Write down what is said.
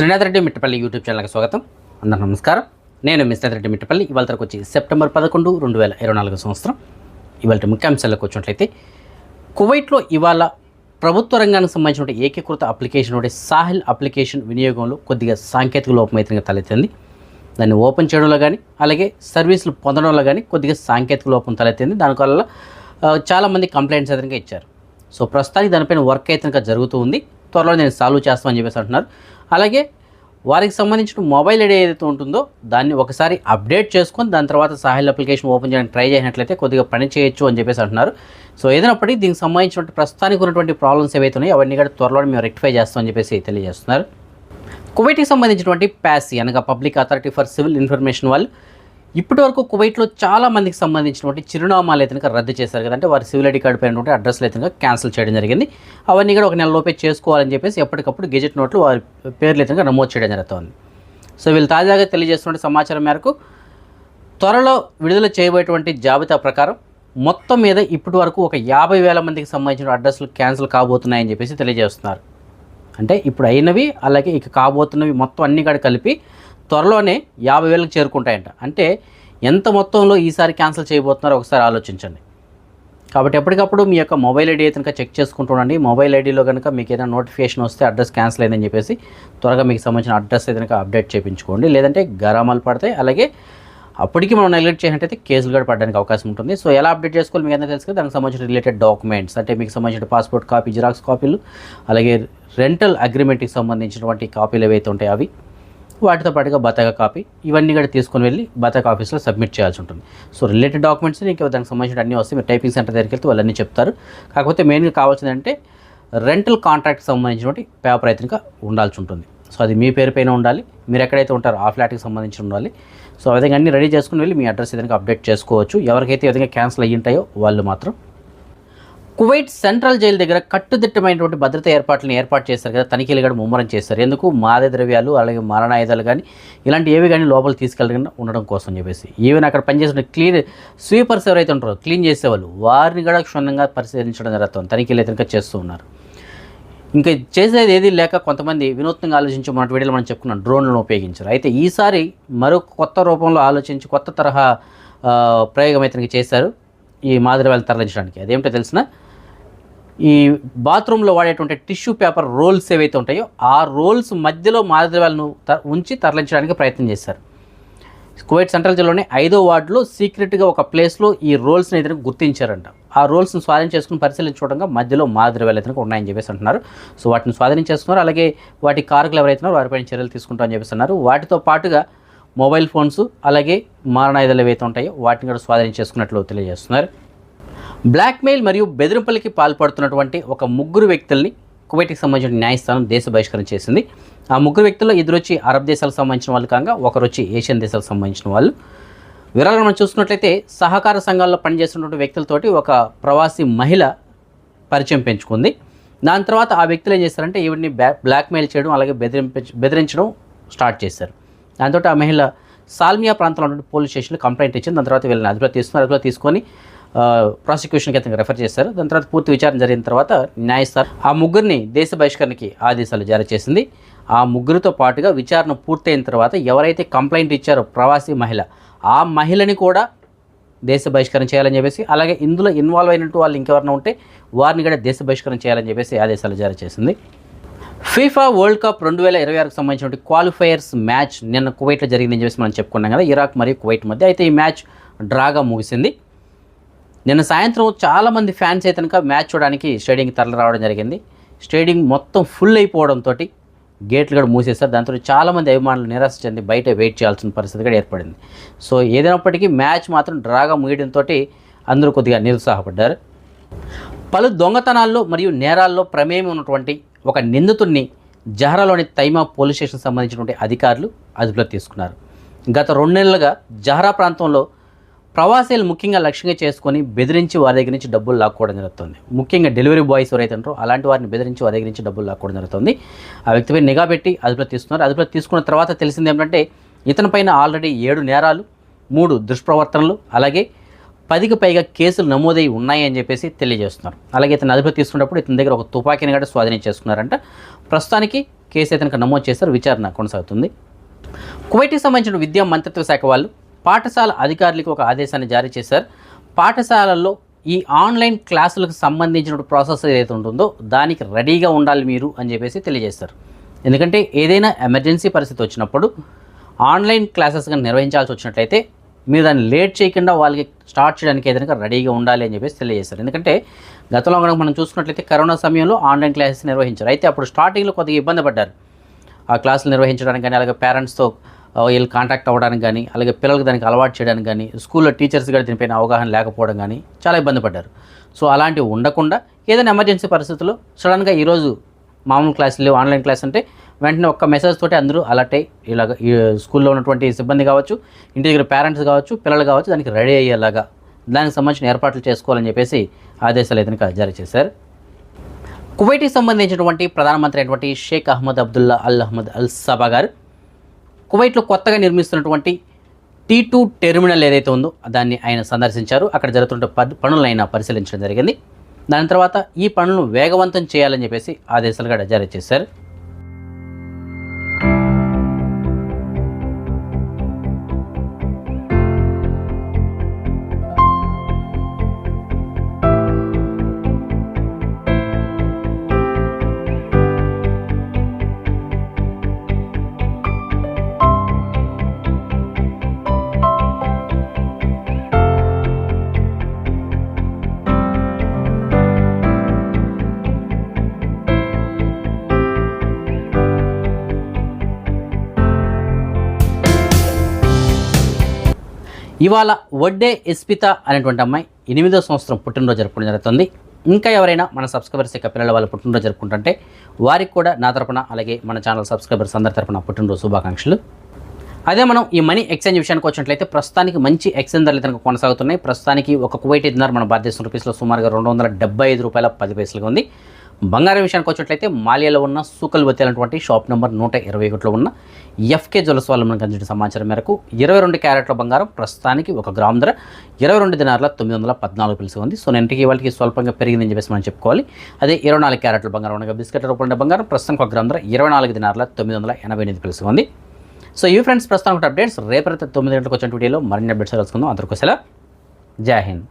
Srinath Reddy Mittapalli YouTube ఛానల్కి స్వాగతం. అందరూ నమస్కారం. నేను మీ రెడ్డి మిట్టపల్లి. ఇవాళ తరకు వచ్చి సెప్టెంబర్ పదకొండు రెండు వేల ఇరవై నాలుగు సంవత్సరం. ఇవాళ ముఖ్యాంశాలకు వచ్చినట్లయితే కువైట్లో ఇవాళ ప్రభుత్వ రంగానికి సంబంధించిన ఏకీకృత అప్లికేషన్ ఒకటి సాహిల్ అప్లికేషన్ వినియోగంలో కొద్దిగా సాంకేతిక లోపం అయితే తలెత్తింది. దాన్ని ఓపెన్ చేయడంలో కానీ అలాగే సర్వీసులు పొందడంలో కానీ కొద్దిగా సాంకేతిక లోపం తలెత్తింది. దానివల్ల చాలామంది కంప్లైంట్స్ అయితే ఇచ్చారు. సో ప్రస్తుతానికి దానిపైన వర్క్ అయితే జరుగుతూ ఉంది. త్వరలో నేను సాల్వ్ చేస్తామని చెప్పేసి అంటున్నారు. అలాగే వారికి సంబంధించిన మొబైల్ ఐడి ఏదైతే ఉంటుందో దాన్ని ఒకసారి అప్డేట్ చేసుకొని దాని తర్వాత సాహిల్ అప్లికేషన్ ఓపెన్ చేయడానికి ట్రై చేసినట్లయితే కొద్దిగా పని చేయొచ్చు అని చెప్పేసి అంటున్నారు. సో ఏదైనప్పటికీ దీనికి సంబంధించినటువంటి ప్రస్తుతానికి ఉన్నటువంటి ప్రాబ్లమ్స్ ఏవైతే ఉన్నాయో అవన్నీ కూడా త్వరలో మేము రెక్టిఫై చేస్తామని చెప్పేసి తెలియజేస్తున్నారు. కువైట్కి సంబంధించినటువంటి ప్యాసీ అనగా public authority for civil information వాళ్ళు ఇప్పటి వరకు కువైట్లో చాలా మందికి సంబంధించినటువంటి చిరునామాలు అయితే రద్దు చేశారు కదంటే వారి సివిల్ ఐడి కార్డు పైనటువంటి అడ్రస్లు అయితే క్యాన్సిల్ చేయడం జరిగింది. అవన్నీ కూడా ఒక నెల లోపే చేసుకోవాలని చెప్పేసి ఎప్పటికప్పుడు గెజెట్ నోట్లు వారి పేర్లు అయితే నమోదు చేయడం జరుగుతుంది. సో వీళ్ళు తాజాగా తెలియజేస్తున్న సమాచారం మేరకు త్వరలో విడుదల చేయబోయేటువంటి జాబితా ప్రకారం మొత్తం మీద ఇప్పటి వరకు ఒక యాభై వేల మందికి సంబంధించిన అడ్రస్లు క్యాన్సిల్ కాబోతున్నాయని చెప్పేసి తెలియజేస్తున్నారు. అంటే ఇప్పుడు అయినవి అలాగే ఇక కాబోతున్నవి మొత్తం అన్ని కూడా కలిపి త్వరలోనే యాభై వేలకు చేరుకుంటాయంట. అంటే ఎంత మొత్తంలో ఈసారి క్యాన్సిల్ చేయబోతున్నారో ఒకసారి ఆలోచించండి. కాబట్టి ఎప్పటికప్పుడు మీ యొక్క మొబైల్ ఐడి అయితే కనుక చెక్ చేసుకుంటుండండి మొబైల్ ఐడిలో కనుక మీకు ఏదైనా నోటిఫికేషన్ వస్తే అడ్రస్ క్యాన్సిల్ అయిందని చెప్పేసి త్వరగా మీకు సంబంధించిన అడ్రస్ అయితే కనుక అప్డేట్ చేయించుకోండి. లేదంటే గరామాలు పడతాయి అలాగే అప్పటికి మనం నెగ్లెక్ట్ చేసినట్టయితే కేసులు కూడా పడడానికి అవకాశం ఉంటుంది. సో ఎలా అప్డేట్ చేసుకోవాలి మీకు అందరికీ తెలుసు కదా దానికి సంబంధించిన రిలేటెడ్ డాక్యుమెంట్స్ అంటే మీకు సంబంధించిన పాస్పోర్ట్ కాపీ జిరాక్స్ కాపీలు అలాగే రెంటల్ అగ్రిమెంట్కి సంబంధించినటువంటి కాపీలు ఏవైతే ఉంటాయి అవి. వాటితో పాటుగా బతక కాపీ ఇవన్నీ కూడా తీసుకొని వెళ్ళి బతక ఆఫీస్లో సబ్మిట్ చేయాల్సి ఉంటుంది. సో రిలేటెడ్ డాక్యుమెంట్స్ ఇంకా దానికి సంబంధించిన అన్నీ వస్తే మీరు టైపింగ్ సెంటర్ దగ్గరికి వెళ్తే వాళ్ళు చెప్తారు. కాకపోతే మెయిన్గా కావాల్సింది అంటే రెంటల్ కాంట్రాక్ట్కి సంబంధించినటువంటి పేపర్ అయితే ఇంకా ఉండాల్సి ఉంటుంది. సో అది మీ పేరు పైన ఉండాలి మీరు ఎక్కడైతే ఉంటారో ఆ ఫ్లాట్కి సంబంధించి ఉండాలి. సో ఆ విధంగా అన్ని రెడీ చేసుకుని వెళ్ళి మీ అడ్రస్ ఏదైనా అప్డేట్ చేసుకోవచ్చు. ఎవరికైతే ఈ విధంగా క్యాన్సిల్ అయ్యి ఉంటాయో వాళ్ళు మాత్రం కువైట్ సెంట్రల్ జైలు దగ్గర కట్టుదిట్టమైనటువంటి భద్రత ఏర్పాట్లను ఏర్పాటు చేశారు కదా తనిఖీలు కూడా ముమ్మరం చేశారు. ఎందుకు? మాదక ద్రవ్యాలు అలాగే మారణాయుధాలు కానీ ఇలాంటి ఏవి కానీ లోపల తీసుకెళ్ళకుండా ఉండడం కోసం చెప్పేసి. ఈవెన్ అక్కడ పనిచేసిన క్లీన్ స్వీపర్స్ ఎవరైతే ఉంటారో క్లీన్ చేసేవాళ్ళు వారిని కూడా క్షుణ్ణంగా పరిశీలించడం జరుగుతుంది. తనిఖీలు అయితే ఇంకా చేస్తూ ఉన్నారు. ఇంకా చేసేది ఏది లేక కొంతమంది వినూత్నంగా ఆలోచించి మన వీడియోలో మనం చెప్పుకున్నాం డ్రోన్లను ఉపయోగించారు. అయితే ఈసారి మరో కొత్త రూపంలో ఆలోచించి కొత్త తరహా ప్రయోగం అయితే చేశారు ఈ మాదిరివాళ్ళని తరలించడానికి. అదేమిటో తెలిసిన ఈ బాత్రూంలో వాడేటువంటి టిష్యూ పేపర్ రోల్స్ ఏవైతే ఉంటాయో ఆ రోల్స్ మధ్యలో మాదిరివాళ్ళను ఉంచి తరలించడానికి ప్రయత్నం చేశారు. కువైట్ సెంట్రల్ జిల్లాలోని ఐదో వార్డులో సీక్రెట్గా ఒక ప్లేస్లో ఈ రోల్స్ని ఇతను గుర్తించారంట. ఆ రోల్స్ని స్వాధీనం చేసుకుని పరిశీలించుకోవడంగా మధ్యలో మాదిరి అయితే ఉన్నాయని చెప్పేసి అంటున్నారు. సో వాటిని స్వాధీనం చేసుకున్నారు. అలాగే వాటి కారకులు ఎవరైతే ఉన్నారో వారిపైన చర్యలు తీసుకుంటామని చెప్పేసి అన్నారు. వాటితో పాటుగా మొబైల్ ఫోన్స్ అలాగే మారణాయుధాలు ఏవైతే ఉంటాయో వాటిని కూడా స్వాధీనం చేసుకున్నట్లు తెలియజేస్తున్నారు. బ్లాక్మెయిల్ మరియు బెదిరింపులకి పాల్పడుతున్నటువంటి ఒక ముగ్గురు వ్యక్తుల్ని కువైట్కి సంబంధించిన న్యాయస్థానం దేశ బహిష్కరణ చేసింది. ఆ ముగ్గురు వ్యక్తుల్లో ఇద్దరు వచ్చి అరబ్ దేశాలకు సంబంధించిన వాళ్ళు కాగా ఒకరు వచ్చి ఏషియన్ దేశాలకు సంబంధించిన వాళ్ళు. వివరాలు మనం చూసుకున్నట్లయితే సహకార సంఘాల్లో పనిచేస్తున్నటువంటి వ్యక్తులతోటి ఒక ప్రవాసీ మహిళ పరిచయం పెంచుకుంది. దాని తర్వాత ఆ వ్యక్తులు ఏం చేశారంటే ఈవిడిని బ్లాక్మెయిల్ చేయడం అలాగే బెదిరింప బెదిరించడం స్టార్ట్ చేశారు. దాంతో ఆ మహిళ సాల్మియా ప్రాంతంలో ఉన్నటువంటి పోలీస్ స్టేషన్లో కంప్లైంట్ ఇచ్చింది. దాని తర్వాత వీళ్ళని అదుపులో తీసుకున్నారు. అదుపులో తీసుకొని ప్రాసిక్యూషన్కి అతనికి రెఫర్ చేశారు. దాని తర్వాత పూర్తి విచారణ జరిగిన తర్వాత న్యాయస్థానం ఆ ముగ్గురిని దేశ బహిష్కరణకి ఆదేశాలు జారీ చేసింది. ఆ ముగ్గురితో పాటుగా విచారణ పూర్తయిన తర్వాత ఎవరైతే కంప్లైంట్ ఇచ్చారో ప్రవాసీ మహిళ ఆ మహిళని కూడా దేశ బహిష్కరణ చేయాలని చెప్పేసి అలాగే ఇందులో ఇన్వాల్వ్ అయినట్టు వాళ్ళు ఇంకెవరైనా ఉంటే వారిని కూడా దేశ బహిష్కరణ చేయాలని చెప్పేసి ఆదేశాలు జారీ చేసింది. ఫీఫా వరల్డ్ కప్ రెండు వేల ఇరవై ఆరుకు సంబంధించిన క్వాలిఫైయర్స్ మ్యాచ్ నిన్న కువైట్లో జరిగిందని చెప్పేసి మనం చెప్పుకున్నాం కదా ఇరాక్ మరియు కువైట్ మధ్య. అయితే ఈ మ్యాచ్ డ్రాగా ముగిసింది. నిన్న సాయంత్రం చాలామంది ఫ్యాన్స్ అయితే కనుక మ్యాచ్ చూడడానికి స్టేడియంకి తరలి రావడం జరిగింది. స్టేడియం మొత్తం ఫుల్ అయిపోవడంతో గేట్లు కూడా మూసేస్తారు దాంతో చాలామంది అభిమానులు నిరాశ చెంది బయట వెయిట్ చేయాల్సిన పరిస్థితి కూడా ఏర్పడింది. సో ఏదైనప్పటికీ మ్యాచ్ మాత్రం డ్రాగా ముగియడంతో అందరూ కొద్దిగా నిరుత్సాహపడ్డారు. పలు దొంగతనాల్లో మరియు నేరాల్లో ప్రమేయం ఉన్నటువంటి ఒక నిందితుడిని జహరాలోని తైమా పోలీస్ స్టేషన్ సంబంధించినటువంటి అధికారులు అదుపులో తీసుకున్నారు. గత రెండు నెలలుగా జహరా ప్రాంతంలో ప్రవాసీలు ముఖ్యంగా లక్ష్యంగా చేసుకొని బెదిరించి వారి దగ్గర నుంచి డబ్బులు లాక్కోవడం జరుగుతుంది. ముఖ్యంగా డెలివరీ బాయ్స్ ఎవరైతే ఉంటారో అలాంటి వారిని బెదిరించి వారి దగ్గర నుంచి డబ్బులు లాక్కోవడం జరుగుతుంది. ఆ వ్యక్తిపై నిఘా పెట్టి అదుపులో తీసుకున్నారు. అదుపులో తీసుకున్న తర్వాత తెలిసింది ఏంటంటే ఇతనిపైన ఆల్రెడీ ఏడు నేరాలు మూడు దుష్ప్రవర్తనలు అలాగే పదికి పైగా కేసులు నమోదై ఉన్నాయి అని చెప్పేసి తెలియజేస్తున్నారు. అలాగే ఇతను అదుపులో తీసుకున్నప్పుడు ఇతని దగ్గర ఒక తుపాకీని కూడా స్వాధీనం చేసుకున్నారంట. ప్రస్తుతానికి కేసు ఇతనికి నమోదు చేశారు. విచారణ కొనసాగుతుంది. కువైట్కి సంబంధించిన విద్యా మంత్రిత్వ శాఖ వాళ్ళు పాఠశాల అధికారులకు ఒక ఆదేశాన్ని జారీ చేశారు. పాఠశాలల్లో ఈ ఆన్లైన్ క్లాసులకు సంబంధించిన ప్రాసెస్ ఏదైతే ఉంటుందో దానికి రెడీగా ఉండాలి మీరు అని చెప్పేసి తెలియజేస్తారు ఎందుకంటే ఏదైనా ఎమర్జెన్సీ పరిస్థితి వచ్చినప్పుడు ఆన్లైన్ క్లాసెస్ కానీ నిర్వహించాల్సి వచ్చినట్లయితే మీరు దాన్ని లేట్ చేయకుండా వాళ్ళకి స్టార్ట్ చేయడానికి ఏదైనా రెడీగా ఉండాలి అని చెప్పేసి తెలియజేస్తారు ఎందుకంటే గతంలో కనుక మనం చూసుకున్నట్లయితే కరోనా సమయంలో ఆన్లైన్ క్లాసెస్ నిర్వహించారు. అయితే అప్పుడు స్టార్టింగ్లో కొద్దిగా ఇబ్బంది పడ్డారు. ఆ క్లాసులు నిర్వహించడానికి కానీ అలాగే పేరెంట్స్తో వీళ్ళు కాంటాక్ట్ అవ్వడానికి కానీ అలాగే పిల్లలకి దానికి అలవాటు చేయడానికి కానీ స్కూల్లో టీచర్స్ కూడా దీనిపైన అవగాహన లేకపోవడం కానీ చాలా ఇబ్బంది పడ్డారు. సో అలాంటివి ఉండకుండా ఏదైనా ఎమర్జెన్సీ పరిస్థితుల్లో సడన్గా ఈరోజు మామూలు క్లాసులు లేవు ఆన్లైన్ క్లాస్ అంటే వెంటనే ఒక్క మెసేజ్ తోటి అందరూ అలర్ట్ అయ్యి ఇలాగ ఈ స్కూల్లో ఉన్నటువంటి సిబ్బంది కావచ్చు ఇంటి దగ్గర పేరెంట్స్ కావచ్చు పిల్లలు కావచ్చు దానికి రెడీ అయ్యేలాగా దానికి సంబంధించిన ఏర్పాట్లు చేసుకోవాలని చెప్పేసి ఆదేశాలు అయితే జారీ చేశారు. కువైట్కి సంబంధించినటువంటి ప్రధానమంత్రి అయినటువంటి Sheikh Ahmad Abdullah Al Ahmad Al Sabah గారు కువైట్లో కొత్తగా నిర్మిస్తున్నటువంటి టీ టూ టెర్మినల్ ఏదైతే ఉందో దాన్ని ఆయన సందర్శించారు. అక్కడ జరుగుతున్న పనులను ఆయన పరిశీలించడం జరిగింది. దాని తర్వాత ఈ పనులను వేగవంతం చేయాలని చెప్పేసి ఆదేశాలు కూడా జారీ చేశారు. ఇవాళ వడ్డే ఎస్పిత అనేటువంటి అమ్మాయి ఎనిమిదో సంవత్సరం పుట్టినరోజు జరుపుకోవడం జరుగుతుంది. ఇంకా ఎవరైనా మన సబ్స్క్రైబర్స్ యొక్క పిల్లల వాళ్ళు పుట్టినరోజు జరుపుకుంటుంటే వారికి కూడా నా తరపున అలాగే మన ఛానల్ సబ్స్క్రైబర్స్ అందరి తరపున పుట్టినరోజు శుభాకాంక్షలు. అదే మనం ఈ మనీ ఎక్స్చేంజ్ విషయానికి వచ్చినట్లయితే ప్రస్తుతానికి మంచి ఎక్స్చేంజ్ ధరలు కనుక కొనసాగుతున్నాయి. ప్రస్తుతానికి ఒక కువైట్ దినార్ మన భారతదేశం రూపీస్లో సుమారుగా రెండు వందల డెబ్బై ఐదు రూపాయల పది పైసలుగా ఉంది. బంగారం విషయానికి వచ్చినట్లయితే మాలియాలో ఉన్న సూకల్ అనేటువంటి షాప్ నెంబర్ నూట ఇరవై ఒకటిలో ఉన్న ఎఫ్కే జ్యువెల్స్ వాళ్ళు మనకు అందించిన సమాచారం మేరకు ఇరవై రెండు క్యారెట్ల బంగారం ప్రస్తుతానికి ఒక గ్రామ్ ధర ఇరవై రెండు దినార్ల తొమ్మిది వందల పద్నాలుగు పిలుసు ఉంది సో ఇంటికి వాళ్ళకి స్వల్పంగా పెరిగిందని చెప్పేసి మనం చెప్పుకోవాలి అదే ఇరవై నాలుగు క్యారెట్ల బంగారం ఉండగా బిస్కెట్ రూపంలో బంగారం ప్రస్తుతానికి ఒక గ్రామ్ ధర ఇరవై నాలుగు దినార్ల తొమ్మిది వందల ఎనభై ఎనిమిది పిలుసు ఉంది సో ఈ ఫ్రెండ్స్ ప్రస్తుతం అప్డేట్స్ రేపటి తొమ్మిది గంటలకు వచ్చిన వీడియోలో మరిన్ని అప్డేట్స్ తెలుసుకుందాం అందరికోసలా జై హింద్